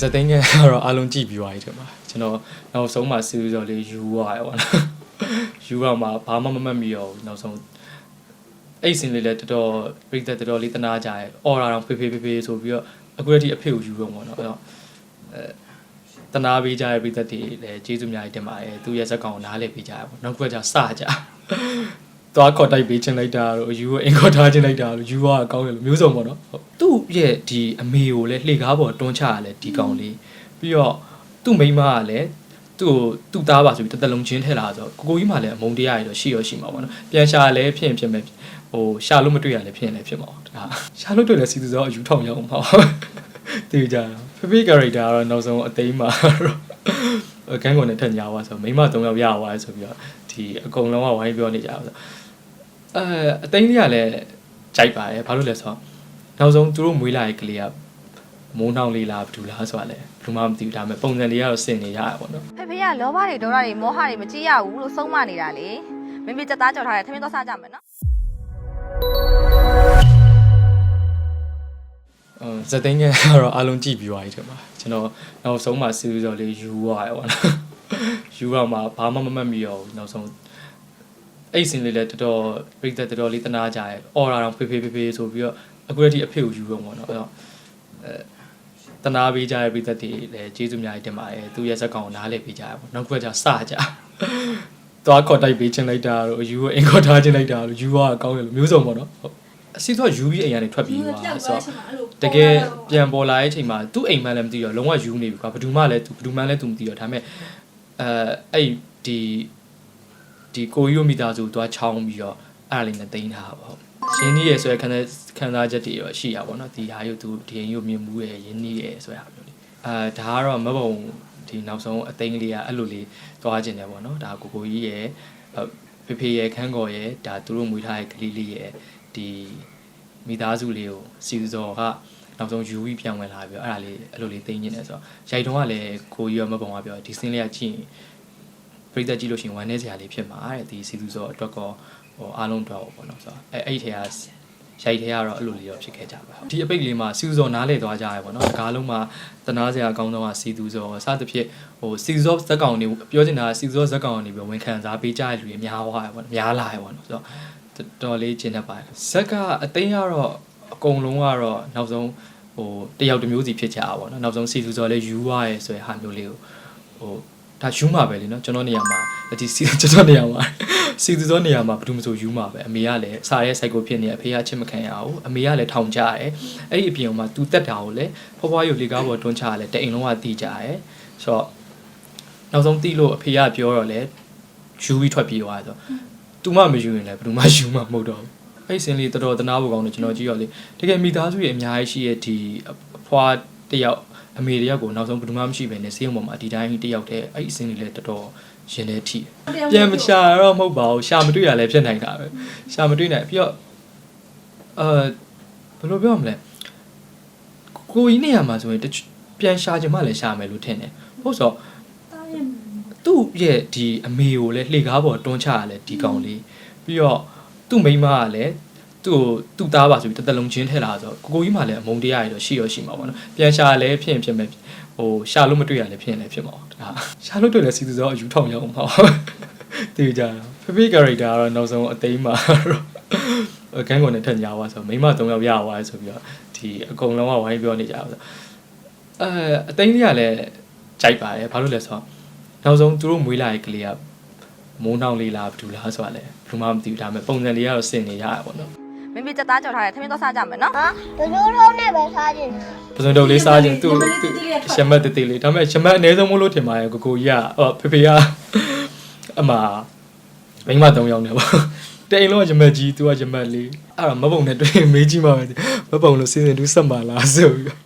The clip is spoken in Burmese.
ဇက်သိန်းကတော့အားလုံးကြည့်ပြီးသွားပြီထင်ပါကျွန်တော်နောက်ဆုံးမှစီးဆိုလေးယူသွားရပါတော့ယူတော့မှဘာမှမမှတ်မိတော့ဘူးနောက်ဆုံးအဲ့စင်လေးလည်းတော်တော်ပြိသက်တော်တော်လေးတနာကြရဲအော်ရာတော့ဖေးဖေးဖေးဖေးဆိုပြီးတော့အခုတည်းအဖေကိုယူတော့ပေါ့နော်အဲ့တော့အဲတနာပေးကြရဲ့ပြိသက်တွေလည်းကျေးဇူးများကြီးတင်ပါတယ်သူရဲ့ဇက်ကောင်ကိုနားလည်ပေးကြရပေါ့နောက်တစ်ခါကျစကြ သွားခေါ်တိုက်ပေးချင်းလိုက်တာတို့ယူကိုအင်ခေါ်ထားချင်းလိုက်တာတို့ယူကကောင်းတယ်လို့မျိုးစုံပေါ့နော်ဟုတ်သူ့ရဲ့ဒီအမေကိုလည်းလှေကားပေါ်တွန်းချရလဲဒီကောင်လေးပြီးတော့သူ့မိန်းမကလည်းသူ့ကိုသူ့သားပါဆိုပြီးတစ်သက်လုံးချင်းထဲလာဆိုတော့ကိုကိုကြီးမှလည်းအမုန်းတရားရတော့ရှိရရှိမှာပေါ့နော်ပြန်ရှာလည်းဖြစ်ရင်ဖြစ်မယ်ဟိုရှာလို့မတွေ့ရလည်းဖြစ်ရင်လည်းဖြစ်မှာပေါ့ဒါရှာလို့တွေ့လည်းစီသူစောအယူထောင်ရအောင်ပါတေးကြတာဖေဖေ character ကတော့နောက်ဆုံးအသိမ်းမှာတော့ကန်းကုန်နဲ့ထက်ညာသွားဆိုမိန်းမ၃ယောက်ရသွားတယ်ဆိုပြီးတော့ဒီအကုန်လုံးကဝိုင်းပြောနေကြတာဆို အဲအသိမ်းလေးကလည်းကြိုက်ပါတယ်ဘာလို့လဲဆိုတော့နောက်ဆုံးသူတို့မွေးလာတဲ့ကလေးကမိုးနှောင်းလေးလားဘာလို့လားဆိုတာလဲဘယ်သူမှမသိဘူးဒါပေမဲ့ပုံစံလေးကတော့စင်နေရတာပေါ့နော်ဖေဖေကလောဘတွေဒေါသတွေမောဟတွေမကြည့်ရဘူးလို့ဆုံးမနေတာလေမမေစက်သားကြော်ထားတဲ့ထမင်းတော့စားကြမယ်နော်အဲဇက်သိန်းကတော့အားလုံးကြည့်ပြီးသွားပြီထင်ပါကျွန်တော်နောက်ဆုံးမှစီးဆိုလေးယူသွားရပါတော့ယူတော့မှဘာမှမမှတ်မိတော့ဘူးနောက်ဆုံး အဲ့စင်လေးလည်းတော်တော်ပြိသက်တော်တော်လေးတနာကြရဲအော်ရာတော့ဖေးဖေးဖေးဖေးဆိုပြီးတော့အခုတည်းအဖေကိုယူတော့ပေါ့နော်အဲ့တော့အဲတနာပေးကြရဲ့ပြိသက်တွေလည်းကျေးဇူးများကြီးတင်ပါတယ်သူရဲ့ဇက်ကောင်ကိုနားလည်ပေးကြရပါနောက်တစ်ခါကျစကြသွားခေါ်တိုက်ပေးချင်းလိုက်တာတို့ယူကိုအင်ခေါ်ထားချင်းလိုက်တာတို့ယူကကောင်းတယ်လို့မျိုးစုံပေါ့နော်ဟုတ်အစီတော့ယူပြီးအိမ်ကနေထွက်ပြီးသွားဆိုတော့တကယ်ပြန်ပေါ်လာတဲ့အချိန်မှာသူ့အိမ်မှန်းလည်းမသိတော့လုံးဝယူနေပြီကွာဘယ်သူမှလည်းသူဘယ်သူမှလည်းသူမသိတော့ဒါပေမဲ့အဲအဲ့ဒီ ဒီကိုယူမိသားစုသွားချောင်းပြီးတော့အဲ့ဒါလေးနဲ့တင်ထားပါဟုတ်ရင်းနှီးရယ်ဆိုရယ်ခံစားခံစားချက်တွေရောရှိရပါတော့ဒီဟာယူသူဒီရင်ယူမြင်မှုရယ်ရင်းနှီးရယ်ဆိုရဟာမျိုးလေးအဲဒါကတော့မဘုံဒီနောက်ဆုံးအသိန်းလေးကအဲ့လိုလေးသွားခြင်းတယ်ပေါ့နော်ဒါကိုကိုကြီးရယ်ဖေဖေရယ်ခန်းကော်ရယ်ဒါသူတို့မွေးထားတဲ့ကလေးလေးရယ်ဒီမိသားစုလေးကိုစီဇော်ကနောက်ဆုံးယူပြီးပြန်ဝင်လာပြီးတော့အဲ့ဒါလေးအဲ့လိုလေးသိင်းနေတယ်ဆိုတော့ရိုက်တုံးကလည်းကိုကြီးရောမပုံကပြောဒီစင်းလေးကကြည့်ရင် ပြိသက်ကြည့်လို့ရှိရင်ဝမ်းနေစရာလေးဖြစ်မှာတဲ့ဒီစီသူဆိုအတွက်ကောဟိုအားလုံးအတွက်ပေါ့နော်ဆိုတော့အဲ့အဲ့ဒီထဲကရိုက်ထဲကတော့အဲ့လိုလေးရောဖြစ်ခဲ့ကြပါဒီအပိတ်လေးမှာစီသူဆိုနားလေသွားကြရပေါ့နော်ဒီကားလုံးမှာတနာစရာအကောင်းဆုံးကစီသူဆိုစသဖြင့်ဟိုစီသူဆိုဇက်ကောင်တွေပြောချင်တာကစီသူဆိုဇက်ကောင်တွေပြီးဝင်ခံစားပေးကြတဲ့လူတွေများသွားရပေါ့နော်များလာရပေါ့နော်ဆိုတော့တော်လေးကျင်းတတ်ပါတယ်ဇက်ကအသိန်းကတော့အကုန်လုံးကတော့နောက်ဆုံးဟိုတယောက်တစ်မျိုးစီဖြစ်ကြတာပေါ့နော်နောက်ဆုံးစီစုစော်လဲယူရရဲဆိုတဲ့ဟာမျိုးလေးကိုဟို ဒါယူမှာပဲလေနော်ကျွန်တော်နေရာမှာဒီစီကျွန်တော်နေရာမှာစီစုစော်နေရာမှာဘာလို့မဆိုယူမှာပဲအမေကလည်းစားရဲစိုက်ကိုဖြစ်နေအဖေကချစ်မခံရအောင်အမေကလည်းထောင်ကြရဲအဲ့ဒီအပြင်မှာသူတက်တာကိုလည်းဖွားဖွားရုပ်လေကားပေါ်တွန်းချရလဲတအိမ်လုံးကတီးကြရဲဆိုတော့နောက်ဆုံးတီးလို့အဖေကပြောတော့လဲယူပြီးထွက်ပြေးသွားဆိုတော့သူမှမယူရင်လည်းဘယ်သူမှယူမှာမဟုတ်တော့ဘူးအဲ့စင်လေးတော်တော်တနာဖို့ကောင်းတယ်ကျွန်တော်ကြည့်ရလေတကယ်မိသားစုရဲ့အများကြီးရှိရဲ့ဒီအဖွားတယောက် အမေတယောက်ကိုနောက်ဆုံးဘယ်သူမှမရှိဘဲနဲ့စေးုံပေါ်မှာဒီတိုင်းတယောက်တည်းအဲ့ဒီစင်လေးလည်းတော်တော်ရင်ထဲထိပြန်မချတော့မဟုတ်ပါဘူးရှာမတွေ့ရလည်းဖြစ်နိုင်တာပဲရှာမတွေ့နိုင်ပြီးတော့အဲဘယ်လိုပြောမလဲကိုကြီးနေရာမှာဆိုရင်တချပြန်ရှာချင်မှလည်းရှာမယ်လို့ထင်တယ်ဟုတ်ဆိုတော့သူ့ရဲ့ဒီအမေကိုလည်းလှေကားပေါ်တွန်းချရလဲဒီကောင်လေးပြီးတော့သူ့မိန်းမကလည်း သူ့ကိုသူ့သားပါဆိုပြီးတစ်သက်လုံးချင်းထဲလာဆိုကိုကိုကြီးမှလည်းအမုန်းတရားရတော့ရှိရရှိမှာပေါ့နော်ပြန်ရှာလည်းဖြစ်ရင်ဖြစ်မယ်ဟိုရှာလို့မတွေ့ရလည်းဖြစ်ရင်လည်းဖြစ်မှာပေါ့ဒါရှာလို့တွေ့လည်းစီသူစောအယူထောင်ရအောင်ပါတေးကြတာဖေဖေ character ကတော့နောက်ဆုံးအသိမ်းမှာတော့ကန်းကုန်နဲ့ထက်ညာသွားဆိုမိန်းမ၃ယောက်ရသွားဆိုပြီးတော့ဒီအကုန်လုံးကဝိုင်းပြောနေကြတာဆိုအဲအသိမ်းလေးကလည်းကြိုက်ပါတယ်ဘာလို့လဲဆိုတော့နောက်ဆုံးသူတို့မွေးလာတဲ့ကလေးကမိုးနှောင်းလေးလားဘာလို့လားဆိုတာလဲဘယ်သူမှမသိဘူးဒါပေမဲ့ပုံစံလေးကတော့စင်နေရတာပေါ့နော် မမေစက်သားကြော်ထားတဲ့ထမင်းတော့စားကြမယ်နော်ဟာဘယ်လိုထုံးနဲ့ပဲစားခြင်းလဲပစုံတုပ်လေးစားခြင်းသူသူရှမတ်တေးသေးလေးဒါပေမဲ့ရှမတ်အနည်းဆုံးမလို့ထင်ပါရဲ့ကိုကိုကြီးကအော်ဖေဖေကအမမိန်းမ၃ယောက်နေပါတိန်လုံးကရှမတ်ကြီးသူကရှမတ်လေးအဲ့တော့မဘုံနဲ့တွေ့ရင်မေးကြည့်မှပဲမဘုံလို့စီစဉ်တူးဆက်မှာလားဆိုပြီး